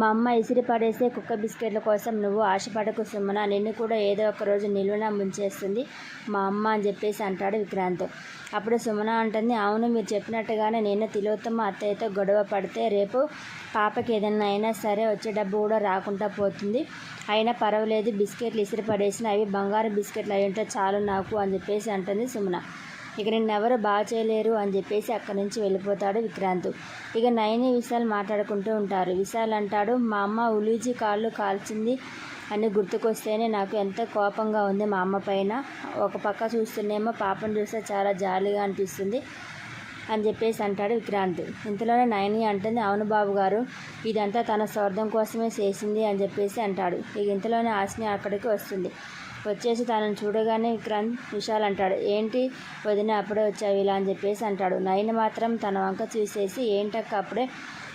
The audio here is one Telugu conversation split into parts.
మా అమ్మ ఇసిరి పడేసే కుక్క బిస్కెట్ల కోసం నువ్వు ఆశపడకు సుమన. నిన్ను కూడా ఏదో ఒక రోజు నిలువున ముంచేస్తుంది మా అమ్మ అని చెప్పేసి అంటాడు విక్రాంత్. అప్పుడు సుమన అంటుంది అవును మీరు చెప్పినట్టుగానే నేను తిలోత్తమ అత్తయ్యతో గొడవ పడితే రేపు పాపకి ఏదైనా అయినా సరే వచ్చే డబ్బు కూడా రాకుండా పోతుంది. అయినా పర్వాలేదు బిస్కెట్లు ఇసిరి పడేసిన అవి బంగారు బిస్కెట్లు అయి ఉంటే చాలు నాకు అని చెప్పేసి అంటుంది సుమన. ఇక నిన్నెవరు బాగా చేయలేరు అని చెప్పేసి అక్కడి నుంచి వెళ్ళిపోతాడు విక్రాంత్. ఇక నయని విశాల్ మాట్లాడుకుంటూ ఉంటారు. విశాల్ అంటాడు మా అమ్మ ఉలూజీ కాళ్ళు కాల్చింది అని గుర్తుకొస్తేనే నాకు ఎంత కోపంగా ఉంది మా అమ్మ పైన. ఒక పక్క చూస్తేనేమో పాపను చూస్తే చాలా జాలీగా అనిపిస్తుంది అని చెప్పేసి అంటాడు విక్రాంత్. ఇంతలోనే నయని అంటుంది అవును బాబు గారు ఇదంతా తన స్వార్థం కోసమే చేసింది అని చెప్పేసి అంటాడు. ఇక ఇంతలోనే ఆశని అక్కడికి వస్తుంది. వచ్చేసి తనను చూడగానే విక్రాంత్ విశాల్ అంటాడు ఏంటి వదిన అప్పుడే వచ్చావు ఇలా అని చెప్పేసి అంటాడు. నయన మాత్రం తన వంక చూసేసి ఏంటక్క అప్పుడే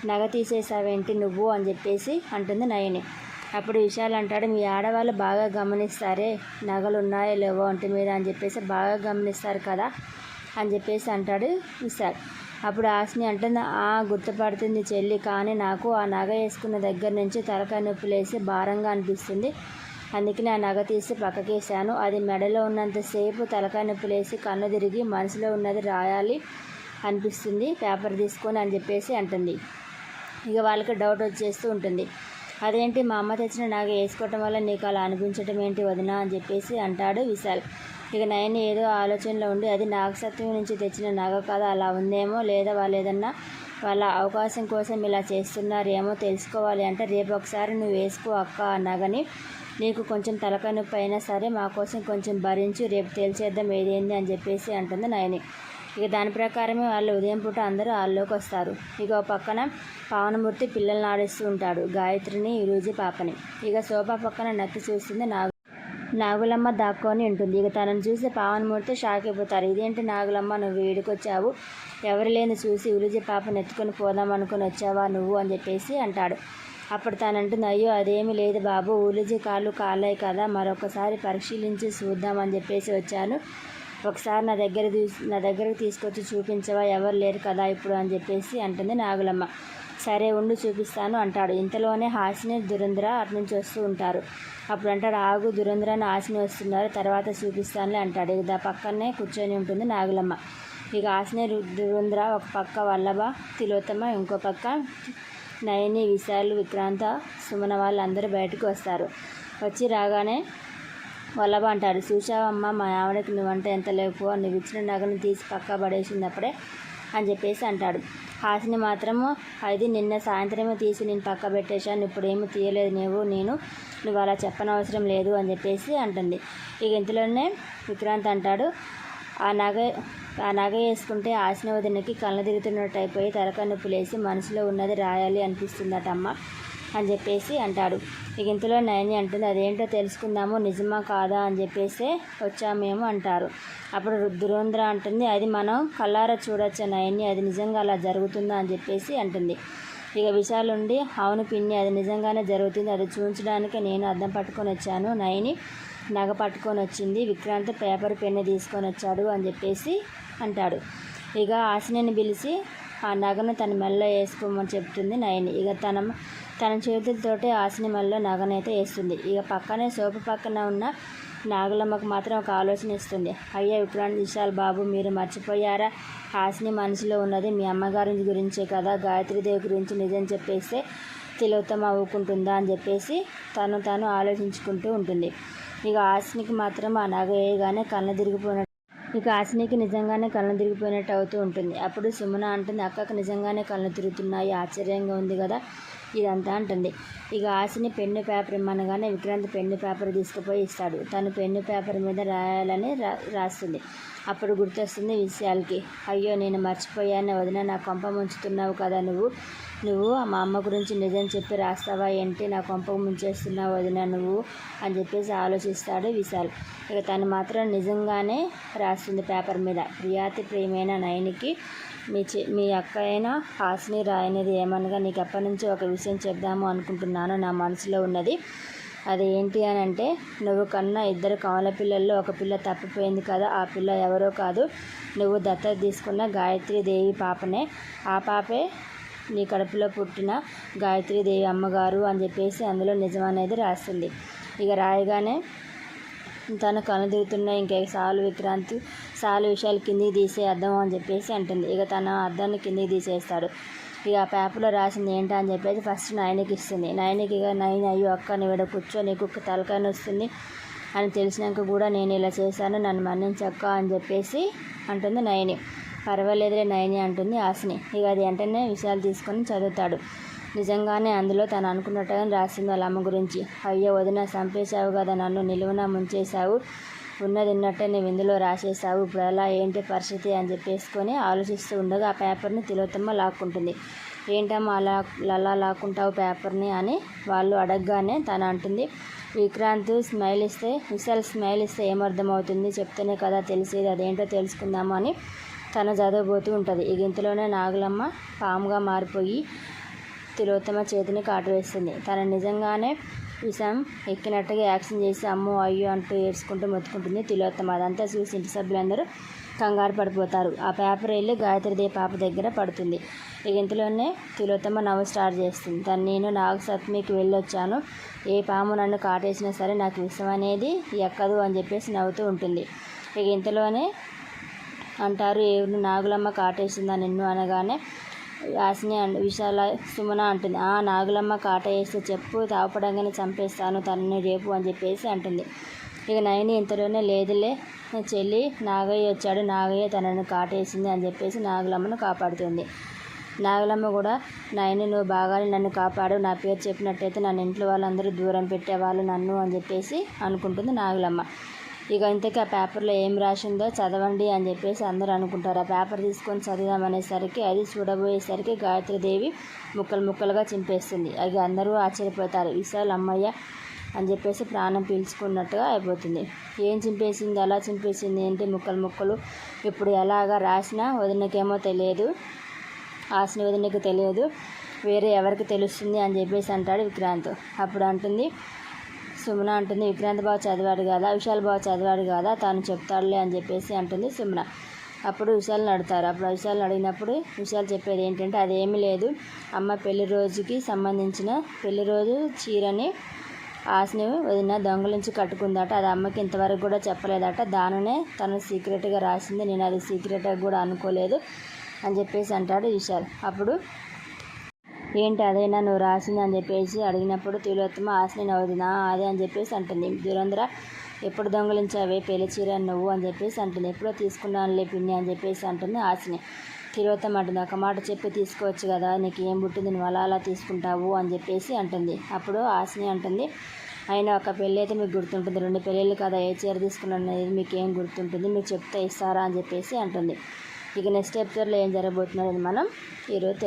నగ తీసేసావేంటి నువ్వు? అని చెప్పేసి అంటుంది నయని. అప్పుడు విశాల్ అంటాడు మీ ఆడవాళ్ళు బాగా గమనిస్తారే నగలు ఉన్నాయో లేవో ఒంటి మీద? అని చెప్పేసి బాగా గమనిస్తారు కదా? అని చెప్పేసి అంటాడు విశాల్. అప్పుడు ఆశని అంటుంది ఆ గుర్తుపడుతుంది చెల్లి కానీ నాకు ఆ నగ వేసుకున్న దగ్గర నుంచి తలకాయ నొప్పి లేసి భారంగా అనిపిస్తుంది. అందుకే ఆ నగ తీసి పక్కకేసాను అది మెడలో ఉన్నంతసేపు తలకాయ నొప్పి లేసి కన్ను తిరిగి మనసులో ఉన్నది రాయాలి అనిపిస్తుంది. పేపర్ తీసుకొని అని చెప్పేసి అంటుంది. ఇక వాళ్ళకి డౌట్ వచ్చేస్తూ ఉంటుంది. అదేంటి మా అమ్మ తెచ్చిన నగ వేసుకోవటం వల్ల నీకు అలా అనిపించటం ఏంటి వదినా అని చెప్పేసి అంటాడు విశాల్. ఇక నయన్ ఏదో ఆలోచనలో ఉండి అది నాగసత్వం నుంచి తెచ్చిన నగ కదా అలా ఉందేమో లేదా వాళ్ళు ఏదన్నా వాళ్ళ అవకాశం కోసం ఇలా చేస్తున్నారేమో తెలుసుకోవాలి అంటే రేపు ఒకసారి నువ్వు వేసుకో అక్క ఆ నగని. నీకు కొంచెం తలకాయ నొప్పి అయినా సరే మా కోసం కొంచెం భరించి రేపు తేల్చేద్దాం ఏదేంది అని చెప్పేసి అంటుంది నయని. ఇక దాని ప్రకారమే వాళ్ళు ఉదయం పూట అందరూ ఆల్లోకి వస్తారు. ఇక ఓ పక్కన పవనమూర్తి పిల్లల్ని ఆడిస్తూ ఉంటాడు గాయత్రిని ఈరోజు పాపని. ఇక శోభ పక్కన నక్కి చూస్తుంది నాగు నాగులమ్మ దాక్కొని ఉంటుంది. ఇక తనను చూసి పావనమూర్తి షాక్ అయిపోతారు. ఇదేంటి నాగులమ్మ నువ్వు వేడికొచ్చావు ఎవరు లేని చూసి ఉలిజి పాపను ఎత్తుకొని పోదాం అనుకుని వచ్చావా నువ్వు అని చెప్పేసి అంటాడు. అప్పుడు తను అంటుంది అయ్యో అదేమీ లేదు బాబు ఉలిజి కాళ్ళు కాలాయి కదా మరొకసారి పరిశీలించి చూద్దామని చెప్పేసి వచ్చాను. ఒకసారి నా దగ్గర నా దగ్గరకు తీసుకొచ్చి చూపించవా ఎవరు లేరు కదా ఇప్పుడు అని చెప్పేసి అంటుంది నాగులమ్మ. సరే ఉండి చూపిస్తాను అంటాడు. ఇంతలోనే హాసిని దురంధ్ర అటు నుంచి వస్తూ ఉంటారు. అప్పుడు అంటాడు ఆగు దురంధ్ర అని హాసిని వస్తున్నారు తర్వాత చూపిస్తానులే అంటాడు. ఇక దా పక్కనే కూర్చొని ఉంటుంది నాగులమ్మ. ఇక హాసిని దురంధ్ర ఒక పక్క వల్లభ తిలోత్తమ ఇంకో పక్క నయని విశాల్ విక్రాంత సుమన వాళ్ళందరూ బయటకు వస్తారు. వచ్చి రాగానే వల్లభ అంటాడు చూసావమ్మ మా ఆవిడకి నువ్వంటే ఎంత లేకు నువ్వు ఇచ్చిన నగను తీసి పక్క పడేసింది అప్పుడే అని చెప్పేసి అంటాడు. హాసిని మాత్రము అది నిన్న సాయంత్రమే తీసి నేను పక్క పెట్టేశాను ఇప్పుడు తీయలేదు నువ్వు నేను నువ్వు అలా చెప్పనవసరం లేదు అని చెప్పేసి అంటుంది. ఇక ఇంతలోనే విక్రాంత్ అంటాడు ఆ నగ ఆ నగ వేసుకుంటే ఆసిన వదినకి కళ్ళ తిరుగుతున్నట్టు అయిపోయి తలక నొప్పులేసి మనసులో ఉన్నది రాయాలి అనిపిస్తుందటమ్మ అని చెప్పేసి అంటాడు. ఇక ఇంతలో నయని అంటుంది అదేంటో తెలుసుకుందాము నిజమా కాదా అని చెప్పేసి వచ్చామేమో అంటారు. అప్పుడు దురంధ్ర అంటుంది అది మనం కళ్ళారా చూడొచ్చు నయని అది నిజంగా అలా జరుగుతుందా అని చెప్పేసి అంటుంది. ఇక విశాల్ ఉండి అవును పిన్ని అది నిజంగానే జరుగుతుంది అది చూపించడానికి నేను అద్దం పట్టుకొని వచ్చాను నయని నగ పట్టుకొని వచ్చింది. విక్రాంత్ పేపర్ పెన్ను తీసుకొని వచ్చాడు అని చెప్పేసి అంటాడు. ఇక ఆశనిని పిలిచి ఆ నగను తన మెల్ల వేసుకోమని చెప్తుంది నయని. ఇక తన తన చేతులతోటే ఆశని మెల్ల నగనైతే వేస్తుంది. ఇక పక్కనే సోపు పక్కన ఉన్న నాగులమ్మకు మాత్రం ఒక ఆలోచన ఇస్తుంది. అయ్యా విక్రాంత్ విశాల్ బాబు మీరు మర్చిపోయారా? హాసిని మనసులో ఉన్నది మీ అమ్మగారి గురించే కదా? గాయత్రీదేవి గురించి నిజం చెప్పేస్తే తిలోత్తమ అవ్వుకుంటుందా అని చెప్పేసి తను తాను ఆలోచించుకుంటూ ఉంటుంది. ఇక ఆశనికి మాత్రం ఆ నగ వేయగానే కళ్ళ తిరిగిపోయినట్టు ఇక ఆశనికి నిజంగానే కళ్ళు తిరిగిపోయినట్టు అవుతూ ఉంటుంది. అప్పుడు సుమన అంటుంది అక్కకు నిజంగానే కళ్ళు తిరుగుతున్నాయి ఆశ్చర్యంగా ఉంది కదా? ఇదంతా అంటుంది. ఇక ఆశని పెన్ను పేపర్ ఇమ్మనగానే విక్రాంత్ పెన్ను పేపర్ తీసుకుపోయి ఇస్తాడు. తను పెన్ను పేపర్ మీద రాయాలని రా రాస్తుంది. అప్పుడు గుర్తొస్తుంది విషయాలకి. అయ్యో నేను మర్చిపోయాను వదిన నా కొంప ముంచుతున్నావు కదా నువ్వు? నువ్వు మా అమ్మ గురించి నిజం చెప్పి రాస్తావా? ఏంటి నా కొంప ముంచేస్తున్నావు వదిన నువ్వు? అని చెప్పేసి ఆలోచిస్తాడు విశాల్. ఇక తను మాత్రం నిజంగానే రాస్తుంది పేపర్ మీద. ప్రియాతి ప్రియమైన నయనికి మీ చె మీ అక్క అయినా హాస్ని రాయనిది ఏమనగా నీకు ఎప్పటి నుంచి ఒక విషయం చెప్దాము అనుకుంటున్నాను. నా మనసులో ఉన్నది అది ఏంటి అని అంటే నువ్వు కన్నా ఇద్దరు కమల పిల్లల్లో ఒక పిల్ల తప్పిపోయింది కదా ఆ పిల్ల ఎవరో కాదు. నువ్వు దత్తత తీసుకున్న గాయత్రి దేవి పాపనే. ఆ పాపే నీ కడుపులో పుట్టిన గాయత్రీదేవి అమ్మగారు అని చెప్పేసి అందులో నిజం అనేది రాస్తుంది. ఇక రాయగానే తన కళ్ళు తిరుగుతున్న ఇంకా సాలు విక్రాంతి సాలు విషయాలు కిందికి తీసే అర్థం అని చెప్పేసి అంటుంది. ఇక తన అర్థాన్ని కిందికి తీసేస్తాడు. ఇక ఆ పేపర్లో రాసింది ఏంటా అని చెప్పేసి ఫస్ట్ నయనకి ఇస్తుంది. నయనకి ఇక నైన్ అయ్యో అక్క నువ్వు కూర్చో నీకు తలకాయ వస్తుంది అని తెలిసినాక కూడా నేను ఇలా చేశాను నన్ను మన్నించక్క అని చెప్పేసి అంటుంది నయని. పర్వాలేదులే నయని అంటుంది ఆశని. ఇక అది వెంటనే విషయాలు తీసుకొని చదువుతాడు. నిజంగానే అందులో తను అనుకున్నట్టుగా రాసింది వాళ్ళ అమ్మ గురించి. అయ్యో వదిన చంపేశావు కదా నన్ను నిలువున ముంచేశావు. ఉన్నది ఉన్నట్టే నువ్వు ఇందులో రాసేసావు ఇప్పుడు ఎలా ఏంటి పరిస్థితి అని చెప్పేసుకొని ఆలోచిస్తూ ఉండగా ఆ పేపర్ని తిలోత్తమ్మ లాక్కుంటుంది. ఏంటమ్మా అలా అలా లాక్కుంటావు పేపర్ని అని వాళ్ళు అడగగానే తను అంటుంది. విక్రాంత్ స్మైల్ ఇస్తే విశాల్ స్మైల్ ఇస్తే ఏమర్థమవుతుంది? చెప్తేనే కదా తెలిసేది. అదేంటో తెలుసుకుందామని అని తను చదవబోతూ ఉంటుంది. ఈ ఇంతలోనే నాగులమ్మ పాముగా మారిపోయి తిలోత్తమ చేతిని కాటు తన తను నిజంగానే విషం ఎక్కినట్టుగా యాక్షన్ చేసి అమ్మో అయ్యో అంటూ ఏడ్చుకుంటూ మొత్తుకుంటుంది తిలోత్తమ. అదంతా చూసి ఇంటి సభ్యులందరూ కంగారు పడిపోతారు. ఆ పేపర్ వెళ్ళి గాయత్రిదేవి పాప దగ్గర పడుతుంది. ఇక ఇంతలోనే తిలోత్తమ నవ్వు స్టార్ట్ చేస్తుంది. తను నేను నాగసప్తమికి వెళ్ళొచ్చాను. ఏ పాము నన్ను కాటేసినా సరే నాకు విషం అనేది ఎక్కదు అని చెప్పేసి నవ్వుతూ ఉంటుంది. ఇక ఇంతలోనే అంటారు ఎవరు నాగులమ్మ కాటేసిందా నిన్ను? అనగానే యాసిని అండ్ విశాల సుమన అంటుంది. ఆ నాగులమ్మ కాట వేస్తే చెప్పు తాపడంగానే చంపేస్తాను తనని రేపు అని చెప్పేసి అంటుంది. ఇక నయని ఇంతలోనే లేదులే చెల్లి నాగయ్య వచ్చాడు నాగయ్య తనని కాటేసింది అని చెప్పేసి నాగులమ్మను కాపాడుతుంది. నాగులమ్మ కూడా నయని నువ్వు బాగానే నన్ను కాపాడు నా పేరు చెప్పినట్టయితే నన్ను ఇంట్లో వాళ్ళందరూ దూరం పెట్టేవాళ్ళు నన్ను అని చెప్పేసి అనుకుంటుంది నాగులమ్మ. ఇక ఇంతకీ ఆ పేపర్లో ఏం రాసిందో చదవండి అని చెప్పేసి అందరూ అనుకుంటారు. ఆ పేపర్ తీసుకొని చదివామనేసరికి అది చూడబోయేసరికి గాయత్రీదేవి ముక్కలు ముక్కలుగా చింపేస్తుంది. అది అందరూ ఆశ్చర్యపోతారు. విశాల్ అమ్మయ్య అని చెప్పేసి ప్రాణం పీల్చుకున్నట్టుగా అయిపోతుంది. ఏం చింపేసింది? ఎలా చింపేసింది? ఏంటి ముక్కలు ముక్కలు? ఇప్పుడు ఎలాగా రాసినా వదినకేమో తెలియదు. ఆశని వదినకి తెలియదు. వేరే ఎవరికి తెలుస్తుంది అని చెప్పేసి అంటాడు విక్రాంత్. అప్పుడు అంటుంది సుమన అంటుంది విక్రాంత్ బాబు చదివాడు కదా? విశాల్ బాబు చదివాడు కదా? తను చెప్తాడులే అని చెప్పేసి అంటుంది సుమన. అప్పుడు విశాల్ని అడుగుతారు అప్పుడు విశాల్ని అడిగినప్పుడు విశాల్ చెప్పేది ఏంటంటే అదేమీ లేదు. అమ్మ పెళ్ళి రోజుకి సంబంధించిన పెళ్ళి రోజు చీరని ఆశని వదిన దొంగలించి కట్టుకుందట. అది అమ్మకి ఇంతవరకు కూడా చెప్పలేదట. దానినే తను సీక్రెట్గా రాసింది. నేను అది సీక్రెట్గా కూడా అనుకోలేదు అని చెప్పేసి అంటాడు విశాల్ అప్పుడు ఏంటి అదైనా నువ్వు రాసింది అని చెప్పేసి అడిగినప్పుడు తిలోత్తమ ఆశని నవ్వుదినా? అదే అని చెప్పేసి అంటుంది. దురంధ్ర ఎప్పుడు దొంగలించావే పెళ్ళి చీర నువ్వు? అని చెప్పేసి అంటుంది. ఎప్పుడో తీసుకున్నానులే పిన్ని అని చెప్పేసి అంటుంది ఆశని తిలోత్తమ అంటుంది ఒక మాట చెప్పి తీసుకోవచ్చు కదా? నీకు ఏం పుట్టింది? నువ్వు అలా అలా తీసుకుంటావు అని చెప్పేసి అంటుంది. అప్పుడు ఆశని అంటుంది అయినా ఒక పెళ్ళి అయితే మీకు గుర్తుంటుంది. రెండు పెళ్ళిళ్ళు కదా ఏ చీర తీసుకున్నాను అనేది మీకు ఏం గుర్తుంటుంది? మీరు చెప్తే ఇస్తారా? అని చెప్పేసి అంటుంది. ఇక నెక్స్ట్ ఎపిసోడ్లో ఏం జరగబోతున్నది మనం ఈరోజు